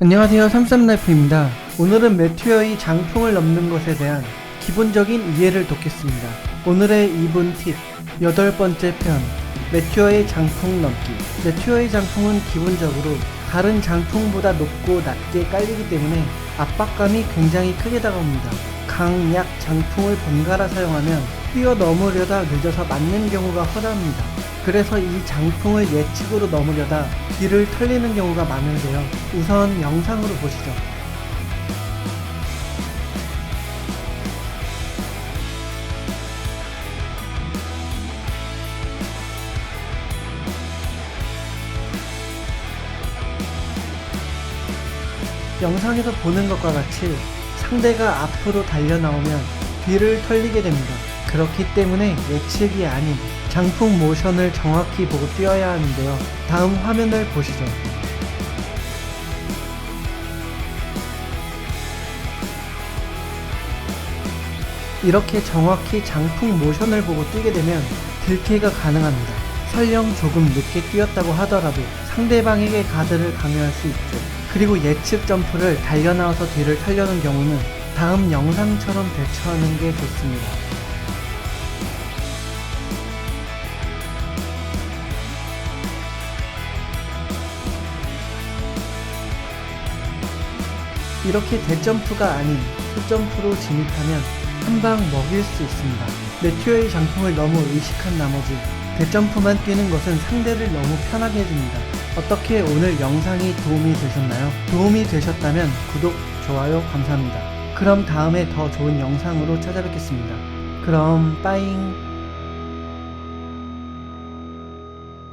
안녕하세요 삼삼라이프입니다. 오늘은 매튜어의 장풍을 넘는 것에 대한 기본적인 이해를 돕겠습니다. 오늘의 2분 팁 여덟 번째 편 매튜어의 장풍 넘기 매튜어의 장풍은 기본적으로 다른 장풍보다 높고 낮게 깔리기 때문에 압박감이 굉장히 크게 다가옵니다. 강 약 장풍을 번갈아 사용하면 뛰어넘으려다 늦어서 맞는 경우가 허다합니다. 그래서 이 장풍을 예측으로 넘으려다 뒤를 털리는 경우가 많은데요. 우선 영상으로 보시죠. 영상에서 보는 것과 같이 상대가 앞으로 달려 나오면 뒤를 털리게 됩니다. 그렇기 때문에 예측이 아닌 장풍 모션을 정확히 보고 뛰어야 하는데요. 다음 화면을 보시죠. 이렇게 정확히 장풍 모션을 보고 뛰게 되면 들키가 가능합니다. 설령 조금 늦게 뛰었다고 하더라도 상대방에게 가드를 강요할 수 있죠. 그리고 예측 점프를 달려나와서 뒤를 털려는 경우는 다음 영상처럼 대처하는 게 좋습니다. 이렇게 대점프가 아닌 소점프로 진입하면 한방 먹일 수 있습니다. 매튜어의 장풍을 너무 의식한 나머지 대점프만 뛰는 것은 상대를 너무 편하게 해줍니다. 어떻게 오늘 영상이 도움이 되셨나요? 도움이 되셨다면 구독, 좋아요 감사합니다. 그럼 다음에 더 좋은 영상으로 찾아뵙겠습니다. 그럼 빠잉